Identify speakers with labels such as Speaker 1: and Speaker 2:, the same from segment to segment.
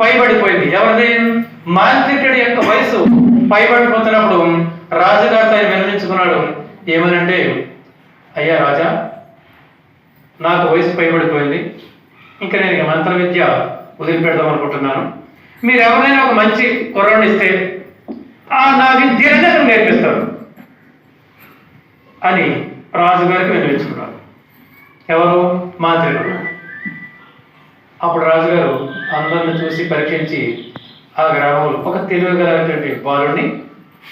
Speaker 1: పైబడిపోయింది. ఎవరిది? మాంత్రికుడి యొక్క వయసు. పైబడిపోతున్నప్పుడు రాజుగారితో ఆయన విన్నవించుకున్నాడు. ఏమనంటే అయ్యా రాజా నాకు వయసు పైబడిపోయింది. ఇంకా నేను మంత్ర విద్య వదిలిపెడదాం అనుకుంటున్నాను. మీరు ఎవరైనా ఒక మంచి కుర్రాన్ని ఇస్తే ఆ నా విద్యనే అతను అని రాజుగారికి వినిపించుకున్నారు ఎవరు? మాంత్రికుడు. అప్పుడు రాజుగారు అందరిని చూసి పరీక్షించి ఆ గ్రామంలో ఒక తెలివిగలటువంటి బాలుడిని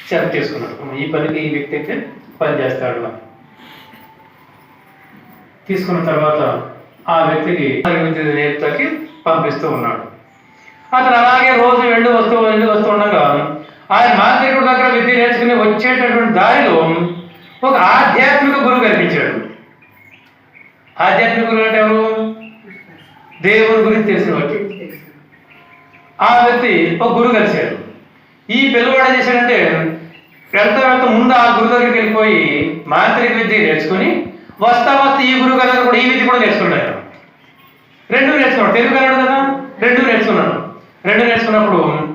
Speaker 1: సెలెక్ట్ చేసుకున్నాడు ఈ పనికి ఈ వ్యక్తి అయితే పని చేస్తాడు అని. తీసుకున్న తర్వాత ఆ వ్యక్తికి విద్య నేర్పుతాకి పంపిస్తూ ఉన్నాడు. అతను అలాగే రోజు వెళ్ళి వస్తూ వెళ్ళి వస్తూ ఉండగా ఆయన మాంత్రికుడి దగ్గర విద్య నేర్చుకుని వచ్చేటటువంటి దారిలో ఒక ఆధ్యాత్మిక గురువు కనిపించాడు. ఆధ్యాత్మిక గురువు అంటే ఎవరు? దేవుని గురించి తెలిసిన వ్యక్తి ఆ వ్యక్తి ఒక గురువు కలిశాడు. ఈ పిల్లవాడు ఏం చేశాడంటే వెళ్తా వెళ్తా ముందు ఆ గురువు దగ్గరికి వెళ్ళిపోయి మాంత్రిక విద్య నేర్చుకుని వస్తా వస్తా ఈ గురువు గారు కూడా ఈ విద్య కూడా నేర్చుకున్నాడు. రెండు నేర్చుకున్నాడు. తెలుగు కన్నాడు కదా? రెండు నేర్చుకున్నాను రెండు నేర్చుకున్నప్పుడు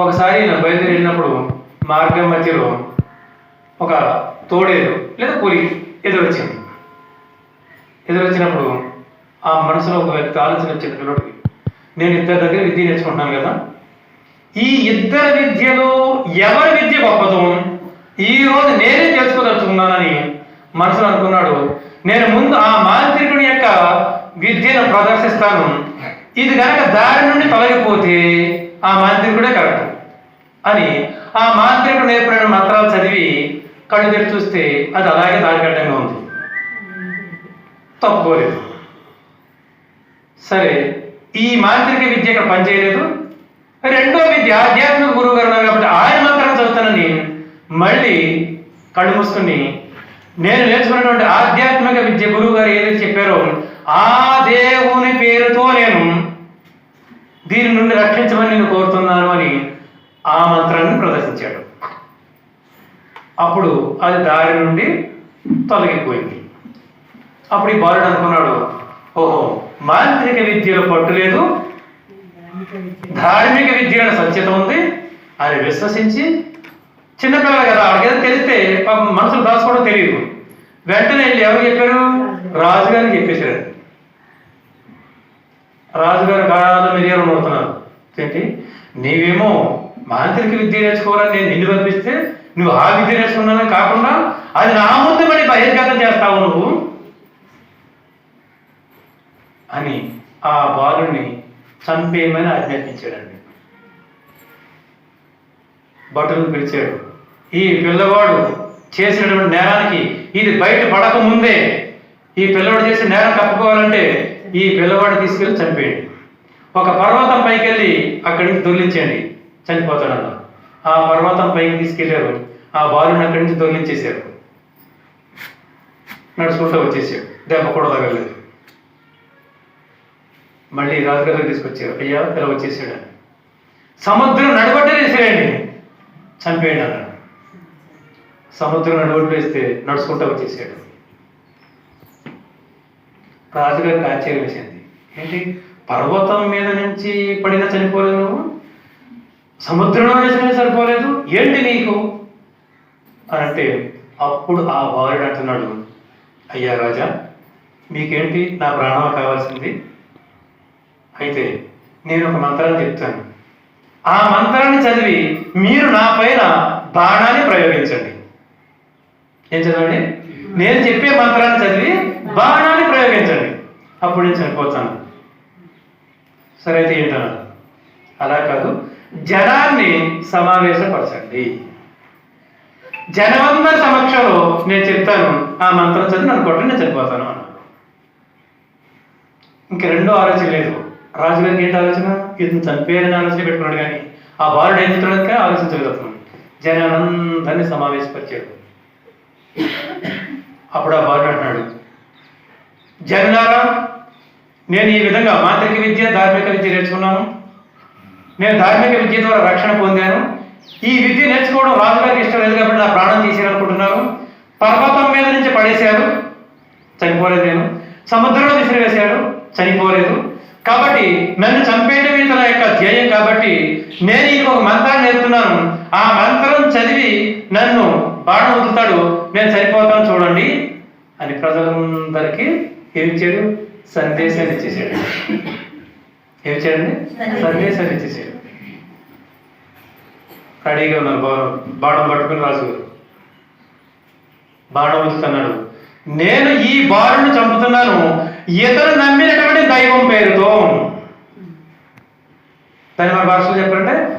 Speaker 1: ఒకసారి ఈయన బయలుదేరి వెళ్ళినప్పుడు మార్గం మధ్యలో ఒక తోడేరు లేదా పులి ఎదురొచ్చింది. ఎదురొచ్చినప్పుడు ఆ మనసులో ఒక వ్యక్తి ఆలోచన వచ్చింది పిల్లడికి నేను ఇద్దరి దగ్గర విద్య నేర్చుకుంటున్నాను కదా. ఈ ఇద్దరి విద్యలో ఎవరి విద్య గొప్పదో ఈ రోజు నేనే తెలుసుకోదలుచుకున్నానని మనసులో అనుకున్నాడు. నేను ముందు ఆ మాంత్రికుడి యొక్క విద్యను ప్రదర్శిస్తాను. ఇది కనుక దారి నుండి తొలగిపోతే ఆ మాంత్రికుడే కరెక్ట్ అని ఆ మాంత్రికుడు నేర్పిన మంత్రాలు చదివి కళ్ళు తెరిచి చూస్తే అది అలాగే దారికట్టంగా ఉంది. తప్పుకోలేదు. సరే ఈ మాంత్రిక విద్య ఇక్కడ పనిచేయలేదు. రెండో విద్య ఆధ్యాత్మిక గురువు గారు ఉన్నారు కాబట్టి ఆయన మంత్రం చదువుతానని మళ్ళీ కళ్ళు మూసుకుని నేను నేర్చుకున్నటువంటి ఆధ్యాత్మిక విద్య గురువు గారు ఏదైతే చెప్పారో ఆ దేవుని పేరుతో నేను దీని నుండి రక్షించమని నేను కోరుతున్నాను అని ఆ మంత్రాన్ని ప్రదర్శించాడు. అప్పుడు అది దారి నుండి తొలగిపోయింది. అప్పుడు ఈ బాలుడు అనుకున్నాడు ఓహో మాంత్రిక విద్యలో పట్టు లేదు. ధార్మిక విద్యలో సత్యత ఉంది. అని విశ్వసించి చిన్నపిల్లలు కదా ఆడికేదో తెలిస్తే పాపం మనసులు దాచుకోవడం తెలియదు. వెంటనే వెళ్ళి ఎవరు చెప్పారు రాజుగారికి చెప్పేశారు రాజుగారు కాదు మీరు అవుతున్నారు ఏంటి? నీవేమో మాంత్రిక విద్య నేర్చుకోవాలని నేను నిన్ను పంపిస్తే నువ్వు ఆ విద్య నేర్చుకున్నానని కాకుండా అది నా ముందు మరి బహిర్గతం చేస్తావు నువ్వు. అని ఆ బాలుని చంపేయమని ఆజ్ఞాపించాడండి. భటులను పిలిచాడు ఈ పిల్లవాడు చేసినటువంటి నేరానికి ఇది బయట పడక ముందే ఈ పిల్లవాడు చేసిన నేరం కప్పుకోవాలంటే ఈ పిల్లవాడు తీసుకెళ్ళి చంపేయండి. ఒక పర్వతం పైకి వెళ్ళి అక్కడి నుంచి దొర్లించండి చనిపోతాడన్న. ఆ పర్వతం పైకి తీసుకెళ్ళారు. ఆ బాలుని అక్కడి నుంచి దొర్లించేశారు. నడుచుకుంటూ వచ్చేసాడు దెబ్బ కూడా తగలేదు మళ్ళీ రాజుగారికి తీసుకొచ్చారు. అయ్యా ఇలా వచ్చేసాడు. అని సముద్రం నడబట్టే వేసేయండి. చంపేయండి అన్నాడు. సముద్రం నడబట్టు వేస్తే నడుచుకుంటా వచ్చేసాడు. రాజుగారికి ఆశ్చర్యం వేసింది. ఏంటి? పర్వతం మీద నుంచి పడినా చనిపోలేదు నువ్వు? సముద్రంలో నుంచి సరిపోలేదు. ఏంటి నీకు? అని అంటే అప్పుడు ఆ వారుడు అంటున్నాడు. అయ్యా రాజా మీకేంటి? నా ప్రాణం కావాల్సింది. అయితే నేను ఒక మంత్రాన్ని చెప్తాను. ఆ మంత్రాన్ని చదివి మీరు నా పైన బాణాన్ని ప్రయోగించండి. ఏం చదవండి? నేను చెప్పే మంత్రాన్ని చదివి బాణాన్ని ప్రయోగించండి. అప్పుడు నేను చనిపోతాను. సరే అయితే ఏంటన్నా? అలా కాదు. జనాన్ని సమావేశపరచండి. జనమందరి సమక్షంలో నేను చెప్తాను ఆ మంత్రం చదివి నన్ను కొట్టండి నేను చనిపోతాను అన్నాడు. ఇంక రెండో ఆలోచన లేదు. రాజుగారికి ఏంటి ఆలోచన? ఇతను చనిపోయారని ఆలోచన పెట్టుకున్నాడు కానీ ఆ బాలుడు ఏం చెప్తున్నాడు ఆలోచించగలుగుతున్నాడు జనాలందరినీ సమావేశపరిచాడు. అప్పుడు ఆ బాలుడు అంటున్నాడు జగనారా నేను ఈ విధంగా మాంత్రిక విద్య ధార్మిక విద్య నేర్చుకున్నాను. నేను ధార్మిక విద్య ద్వారా రక్షణ పొందాను. ఈ విద్య నేర్చుకోవడం రాజుగారికి ఇష్టం లేదు కాబట్టి నా ప్రాణం తీసేయాలనుకుంటున్నాను. పర్వతం మీద నుంచి పడేశారు చనిపోలేదు నేను. సముద్రంలో విసిరివేశారు చనిపోలేదు. కాబట్టి నన్ను చంపేయడం తన యొక్క ధ్యేయం కాబట్టి నేను ఇంకొక ఒక మంత్రాన్ని నేర్పుతున్నాను. ఆ మంత్రం చదివి నన్ను బాణం వదులుతాడు. నేను చనిపోతాను చూడండి అని ప్రజలందరికీ ఏమి ఇచ్చాడు సందేశాన్ని ఇచ్చేసాడు. ఏమి చేయండి? సందేశాన్ని ఇచ్చేసాడు. రెడీగా ఉన్నారు బాణం బాణం పట్టుకుని రాజు. బాణం వదులుతున్నాడు. నేను ఈ బాణను చంపుతున్నాను. ఇతను నమ్మినటువంటి దైవం పేరుతో. దాని మన భాషలో చెప్పాలంటే